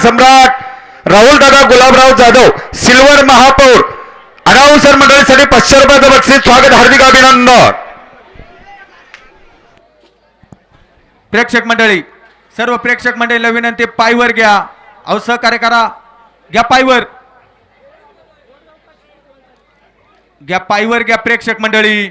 सम्राट राहुल दादा गुलाबराव जाधव सिल्वर महापौर अनाउन्सर मंडळीसाठी पाचशे रुपयाचं बक्षीस स्वागत हार्दिक अभिनंदन. प्रेक्षक मंडळी सर्व प्रेक्षक मंडळीला विनंती पायवर घ्या. अहो सहकार्य करा. घ्या पायवर. घ्या पायवर घ्या प्रेक्षक मंडळी.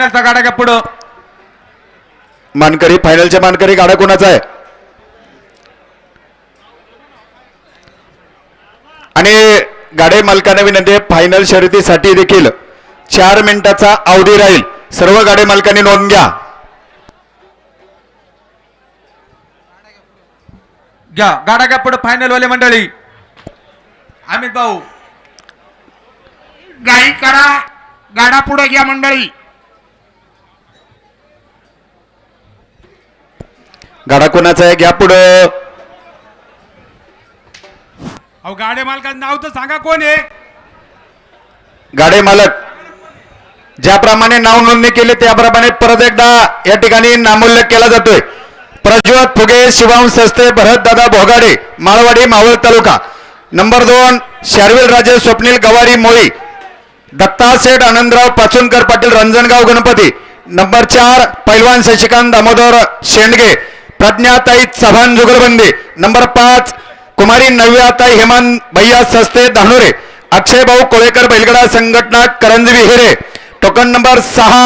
फायनलचा गाडा घ्या पुढं. मानकरी फायनलच्या मानकरी गाडा कोणाचा आहे? आणि गाडे मालकांना विनंती आहे फायनल शर्यतीसाठी देखील चार मिनिटाचा अवधी राहील. सर्व गाडे मालकांनी नोंद घ्या. घ्या गाडा पुढं फायनल वाले मंडळी. अमित भाऊ. गाई करा गाडा पुढे घ्या मंडळी. गाडा कोणाचा आहे घ्या पुढं. अहो गाड्या मालकाचं नाव तर सांगा कोण आहे? गाडे मालक. ज्याप्रमाणे नाव नोंदणी केली त्याप्रमाणे परत एकदा या ठिकाणी नामोल्लेख केला जातोय. प्रज्वत फुगे शिवाम सस्ते भरत दादा भोगाडे माळवाडी मावळ तालुका. नंबर दोन शार्विल राजे स्वप्नील गवारी मोळी. दत्ता सेठ आनंदराव पाचुनकर पाटील रंजनगाव गणपती. नंबर चार पैलवान शशिकांत दामोदर शेंडगे. प्रज्ञाताई चव्हाण जुगलबंदी. नंबर पाच कुमारी नव्याताई हेमान भैया सस्ते धानोरे. अक्षय भाऊ कोळेकर बैलगडा संघटना करंजवी हिरे. टोकन नंबर सहा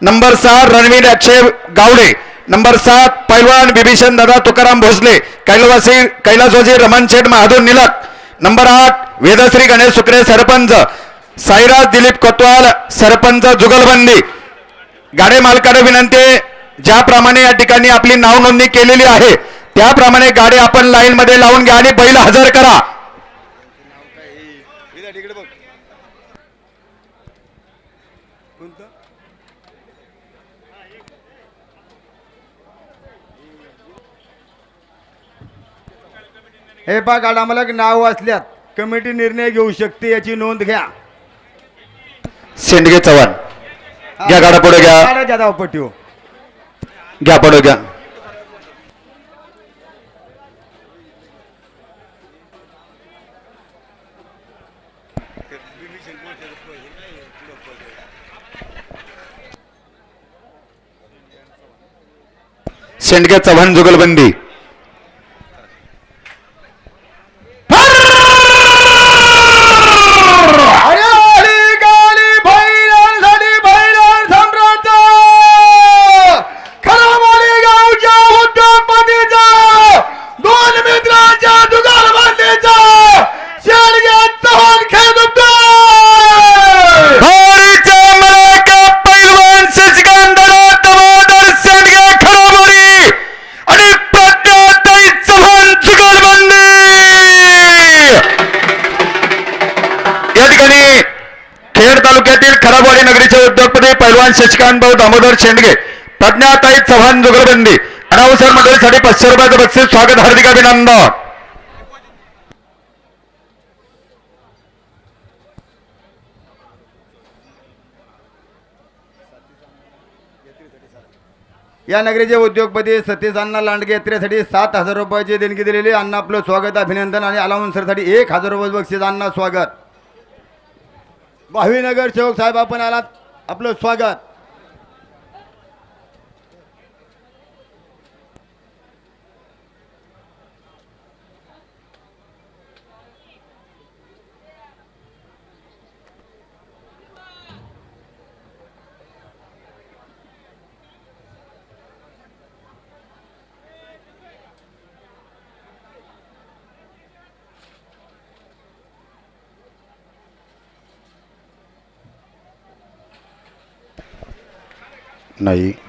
नंबर सहा रणवीर अक्षय गावडे. नंबर सात पैलवान बिभीषण दादा तुकाराम भोसले. कैलावासी कैलासवासी रमण शेठ महादूर निलक. नंबर आठ वेदश्री गणेश सुकरे सरपंच. साईराज दिलीप कोतवाल सरपंच जुगलबंदी. गाडे मालकाने विनंती ज्याप्रमाणे या ठिकाणी आपली नाव नोंदणी केलेली आहे त्याप्रमाणे गाडी आपण लाईन मध्ये लावून घ्या आणि बैल हजर करा. हे बघा आम्हाला नाव असल्यात कमिटी निर्णय घेऊ शकते याची नोंद घ्या. शेंडगे चव्हाण. घ्या गाडा पुढे घ्या. गाड्याच्या धावपट्टीवर. घ्या पडो घ्या. सेंडग्या चव्हाण जुगलबंदी. पैलवान दामोदर शेंडगे प्रज्ञाताई चव्हाण जुगलबंदी अनावसर मंडळीसाठी पाचशे रुपयाचं बक्षीस स्वागत हार्दिक अभिनंदन. या नगरीचे उद्योगपती सतीश अण्णा लांडगे यात्रेसाठी सात हजार रुपयाची देणगी दिलेली. अण्णा आपलं स्वागत अभिनंदन आणि अलाउन्सरसाठी एक हजार रुपये बक्षीस. अण्णा स्वागत. भावीनगर सेवक साहेब आपण आलात. आपलं स्वागत. नाही बारा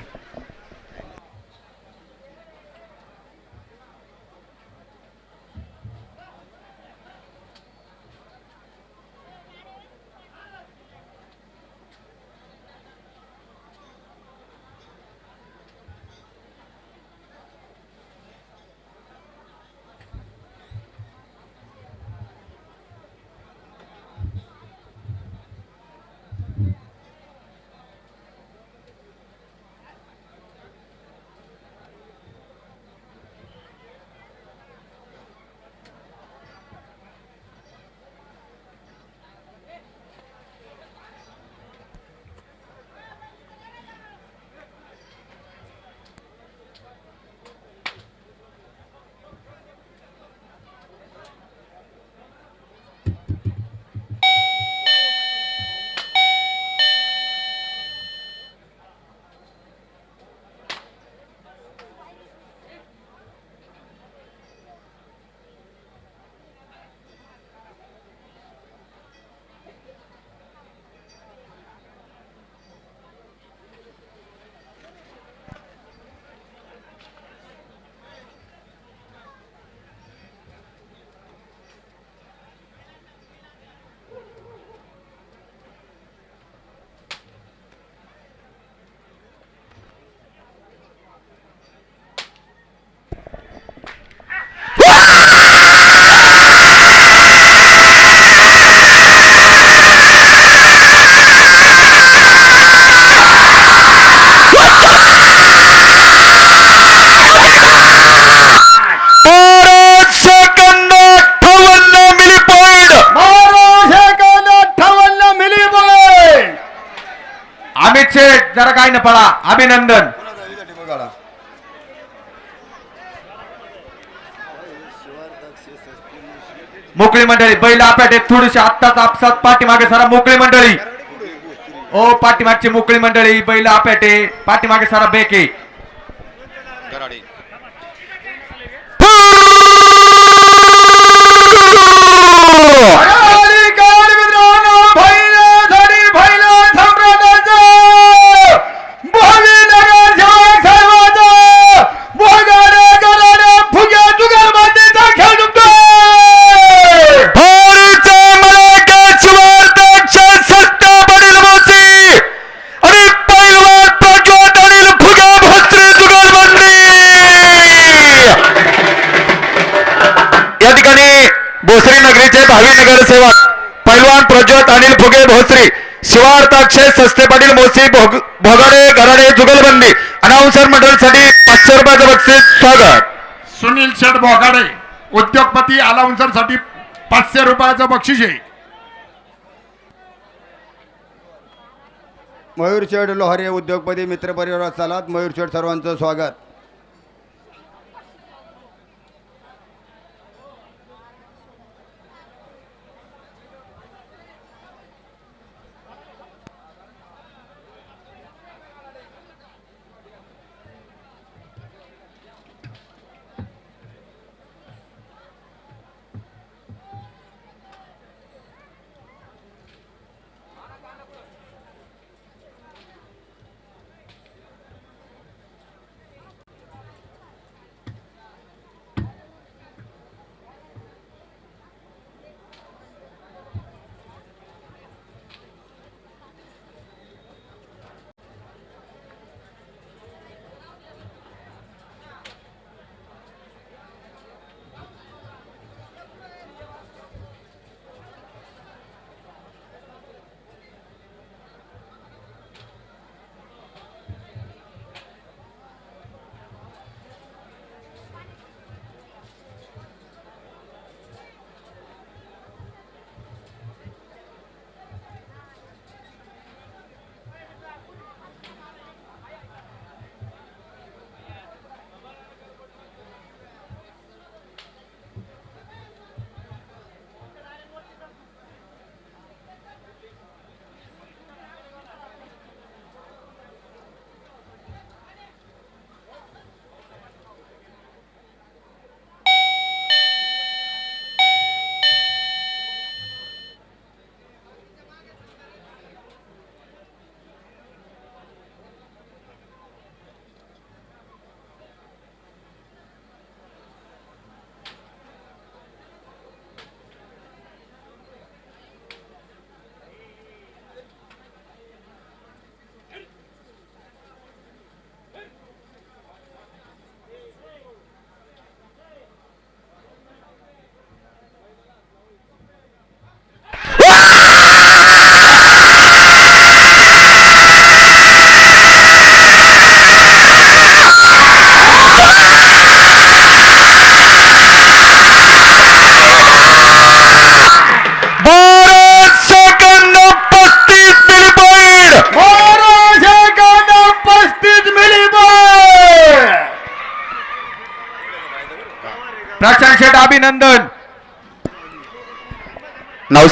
शेठ पळा अभिनंदन. मोकळी मंडळी बैल आप्याटे थोडीशी आत्ताच आपसात पाठीमागे सारा मोकळी मंडळी. ओ पाठीमागची मोकळी मंडळी बैल आप्याटे पाठीमागे सारा बेके. गराडी नगरसेवक पैलवान प्रज्वत अनिल फुगे भोसरी शिवार्थाक्षय सस्ते पाटील मोसी भोग भोगाडे गराडे जुगलबंदी. अनाउन्सर मंडळीसाठी पाचशे रुपयाचं बक्षीस स्वागत. सुनील शेठ बोगाडे उद्योगपती अलाउन्सरसाठी पाचशे रुपयाचं बक्षीस आहे. मयूर शेठ लोहारे उद्योगपती मित्र परिवारात चालात. मयूर शेठ सर्वांचं स्वागत.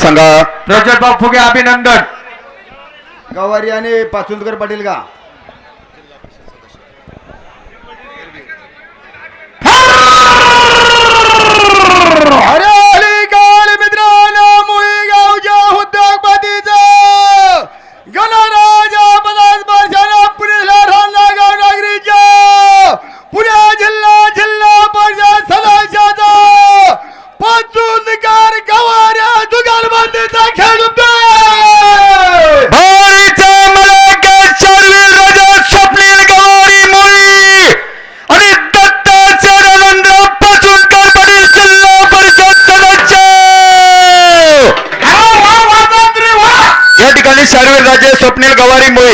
सांगा. प्रज्वल भाऊ फुगे अभिनंदन. गवारी आणि पाचुंदकर पाटील का?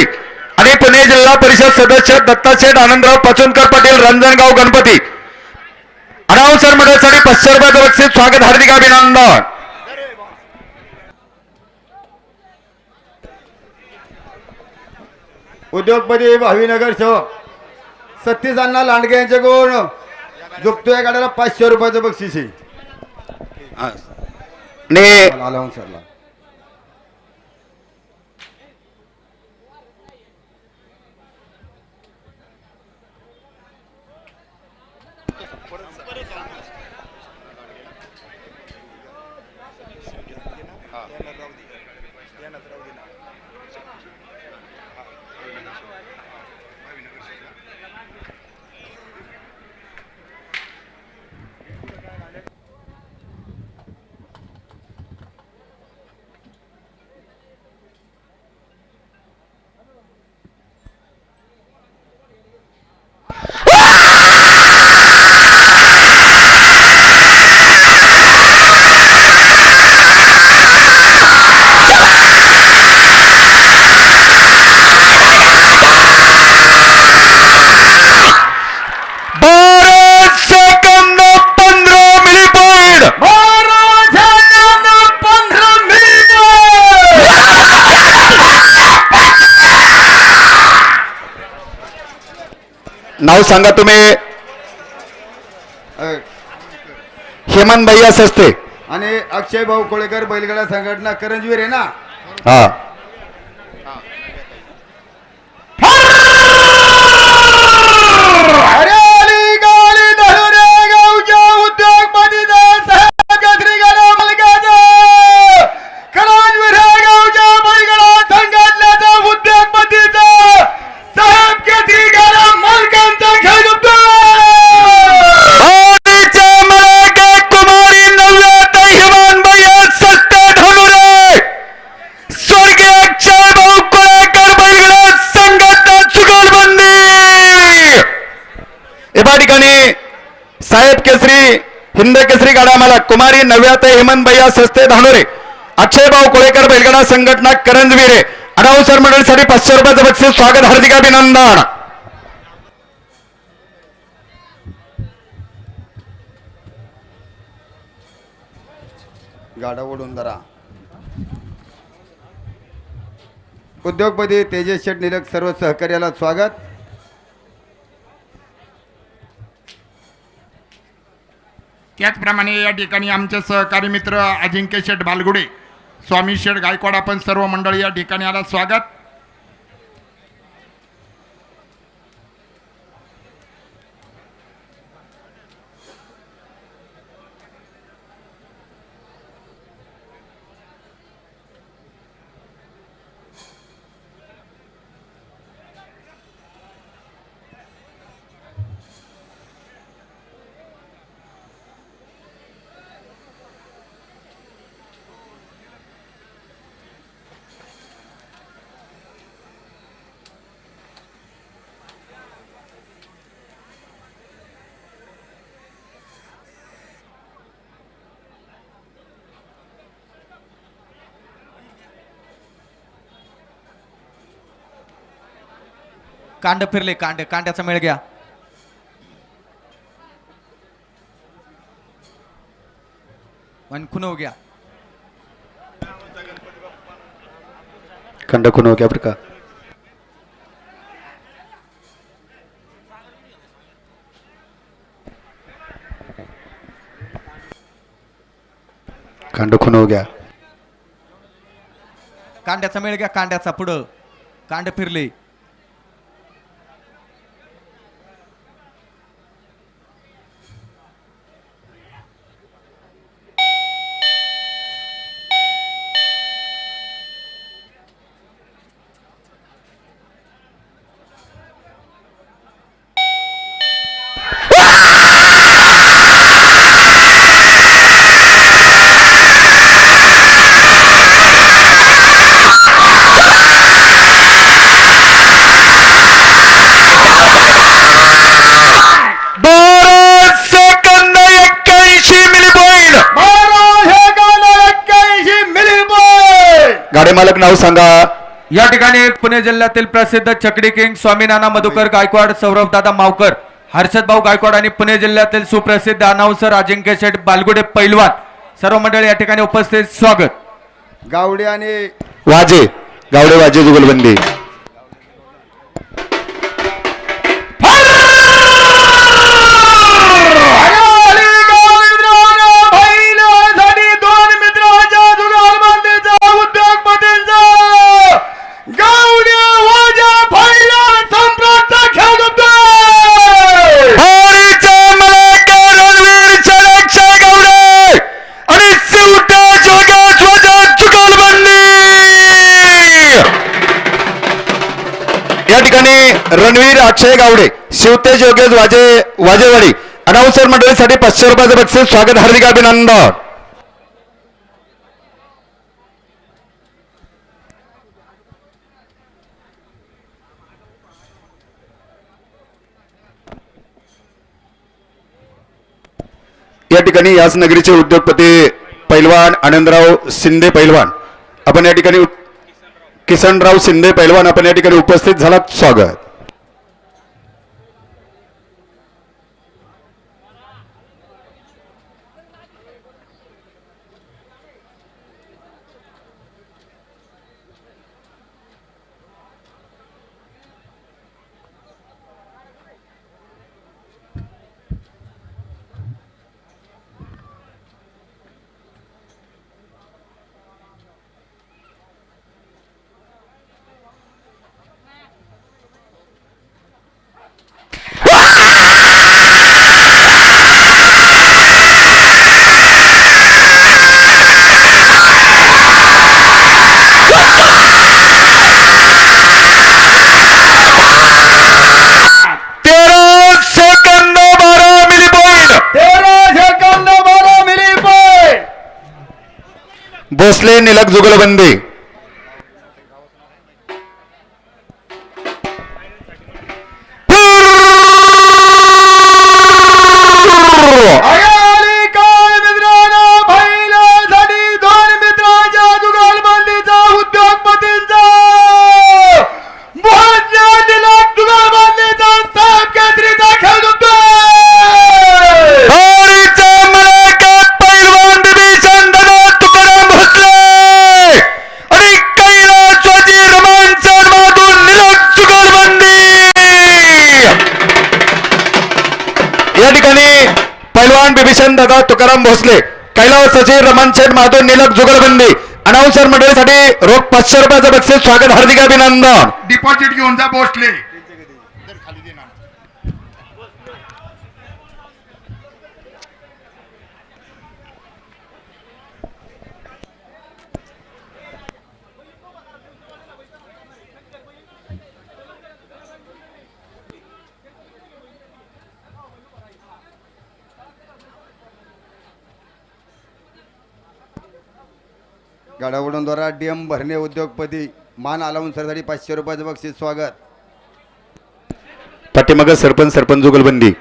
गवारी मुळी आणि पुणे जिल्हा परिषद सदस्य दत्ताशेठ आनंदराव पाचुलकर पाटील रंजनगाव गणपती. अनाउन्सर मंडळासाठी पाचशे रुपयाचं बक्षीस स्वागत हार्दिक अभिनंदन. उद्योगपती भावीनगर सेवक सत्तीस अण्णा लांडगे यांचे गुण. झुकतोय गाड्याला पाचशे रुपयाचं बक्षीस आहे. सरला बारा नाव सांगा तुम्ही. हेमंत भैया सस्ते आणि अक्षय भाऊ कोळेकर बैलगाडा संघटना करंजवीर आहे ना? हा. एका ठिकाणी साहेब केसरी हिंद केसरी गाडा मला कुमारी नव्यात हेमंत भैया सस्ते धानोरे अक्षय भाऊ कोळेकर बैलगाडा संघटना करंजवीरे अनाउन्सर मंडळीसाठी पाचशे रुपयाचं बक्षीस स्वागत हार्दिक अभिनंदन. गाडा ओढून धरा. उद्योगपती तेजस शेठ निलक सर्व सहकार्याला स्वागत. त्याचप्रमाणे या ठिकाणी आमचे सहकारी मित्र अजिंक्य शेठ बालगुडे स्वामी शेठ गायकवाड आपण सर्व मंडळी या ठिकाणी आला. स्वागत. कांड फिरले कांड कांड्याचा मेळ घ्या. खुनव घ्या. खंड खून हो गया बरं का. खंड खून हो गया कांड्याचा मेळ घ्या कांड्याचा पुढं. कांड फिरले. मालक नाव सांगा. या ठिकाणी पुणे जिल्ह्यातील प्रसिद्ध चकडी किंग स्वामीनाना मधुकर गायकवाड सौरभ दादा मावकर हर्षद भाऊ गायकवाड आणि पुणे जिल्ह्यातील सुप्रसिद्ध अनाऊन्सर अजिंक्य शेठ बालगुडे पैलवान. सर्व मंडळी या ठिकाणी उपस्थित. स्वागत. गावडे आणि वाजे गावडे वाजे जुगलबंदी. गावडे शिवतेज योगेश वाजे वाजेवाडी. अनाउन्सर मंडळीसाठी पाचशे रुपयाचं बक्षीस. स्वागत हार्दिक अभिनंदन. या ठिकाणी याच नगरीचे उद्योगपती पैलवान आनंदराव शिंदे पैलवान. आपण या ठिकाणी किसनराव शिंदे पैलवान आपण या ठिकाणी उपस्थित झालात. स्वागत तेरा सेकंद बारा मिली पॉईंट भोसले निलक जुगलबंदी दादा भोसले कैलास सचिव रमन शेठ महादूर निलक जुगलबंदी. अनाउन्सर मंडळीसाठी रोख पाचशे रुपयाचं बक्षीस स्वागत हार्दिक अभिनंदन. डिपॉझिट घेऊन जा भोसले. गडावडूनद्वारा डीएम भरणे उद्योगपती मान अलाउन्सरसाठी पाचशे रुपयाचं बक्षीस स्वागत. पाठीमागं सरपंच सरपंच जुगलबंदी.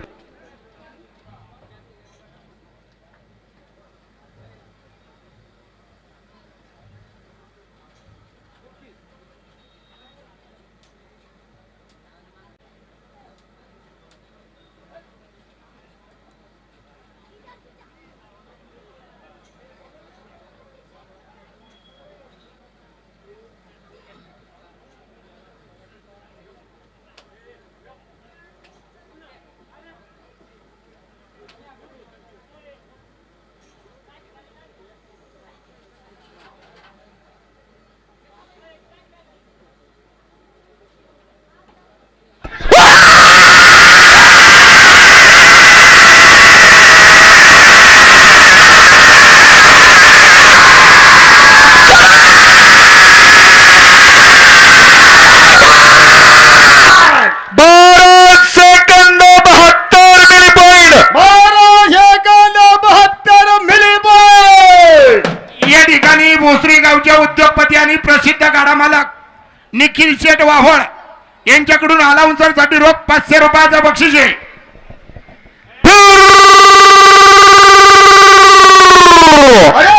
निखिल शेठ वाहोळ यांच्याकडून अलाउन्सरसाठी रोख पाचशे रुपयाचं बक्षीस आहे. अरे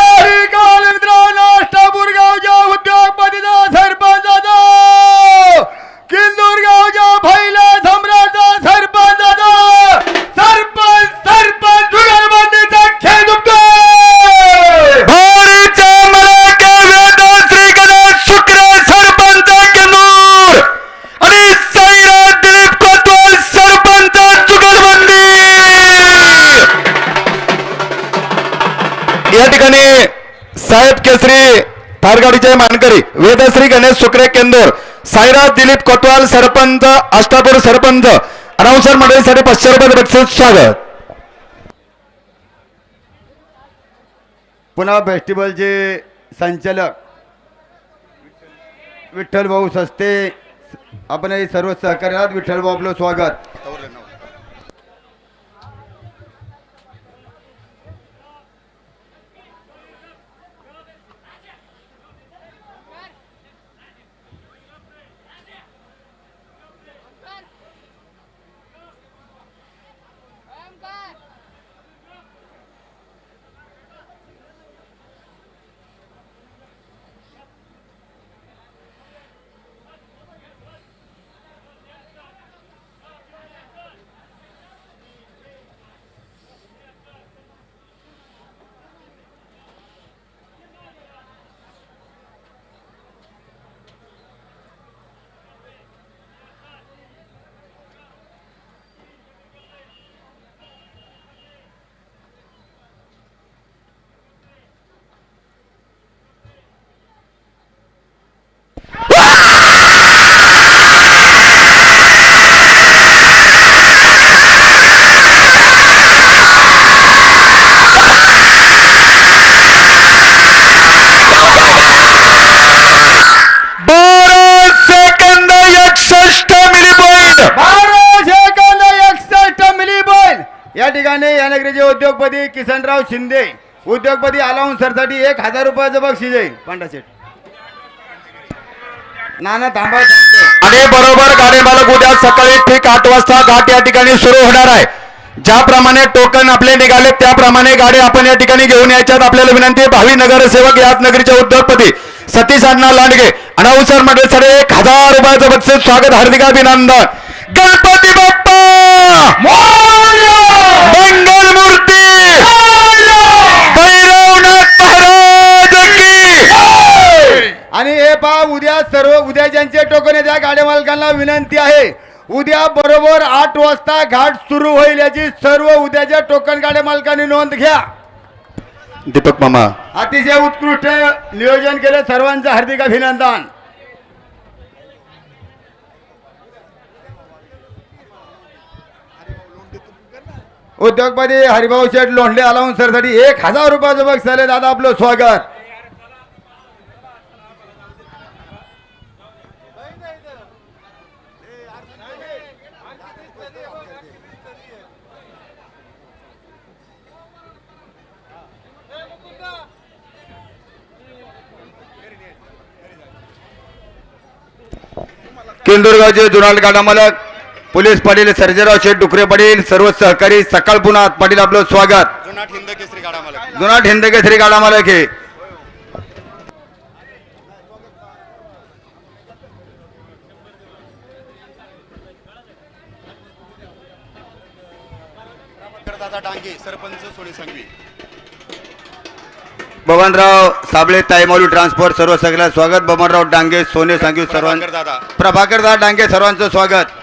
या ठिकाणी साहेब केसरी थारगाडीचे मानकरी वेदश्री गणेश शुक्रे केंदूर साईराज दिलीप कोतवाल सरपंच अष्टापूर सरपंच अनाउन्सर मंडळीसाठी पाचशे रुपये बक्षीस स्वागत. पुन्हा फेस्टिवलचे संचालक विठ्ठल भाऊ सस्ते आपण हे सर्व सहकार्यात विठ्ठल भाऊ आपलं स्वागत बारा सेकंद एकसष्ट मिली पॉइंट बारा सेकंद एकसष्ट मिली बॉल या ठिकाणी या नगरीचे उद्योगपती किसनराव शिंदे. उद्योगपती अलाउन्सरसाठी एक हजार रुपयाचं बक्षीस आहे. पांडा शेठ नाना थांबा आणि बरोबर गाडी मालक उद्या सकाळी ठीक आठ वाजता घाट या ठिकाणी सुरू होणार आहे. ज्याप्रमाणे टोकन आपले निघाले त्याप्रमाणे गाडी आपण या ठिकाणी घेऊन याच्यात आपल्याला विनंती आहे भावी नगरसेवक याच नगरीचे उद्योगपती सतीश अण्णा लांडगे. अनाउन्सर मंडळीसाठी एक हजार रुपयाचं बक्षीस. स्वागत हार्दिक अभिनंदन. गणपती बाप्पा! आणि हे पहा उद्या सर्व उद्या ज्यांचे टोकन त्या गाड्या मालकांना विनंती आहे. उद्या बरोबर आठ वाजता घाट सुरू होईल याची सर्व उद्याच्या टोकन गाड्या मालकांनी नोंद घ्या. दीपक मामा. अतिशय उत्कृष्ट नियोजन केलं सर्वांचं हार्दिक अभिनंदन. उद्योगपती हरिभाऊ शेठ लोंढे अलाउन्सरसाठी एक हजार रुपयाचं बघ चालेल दादा आपलं स्वागत. किंदूरगावचे जुनाल गाडा मालक पोलीस पाटील सर्जेराव शेठ डुकरे पाटील सर्व सहकारी सकाळ पुन्हा पाटील आपलं स्वागत. जुनाट हिंद केसरी गाडा मालक. हे. डांगे सरपंच सांगवी. बबनराव साबळे ताईमालू ट्रान्सपोर्ट सर्व सगळ्या स्वागत. बबनराव डांगे सोने सांगू सर्वांचं दादा. प्रभाकर दादा डांगे सर्वांचं स्वागत.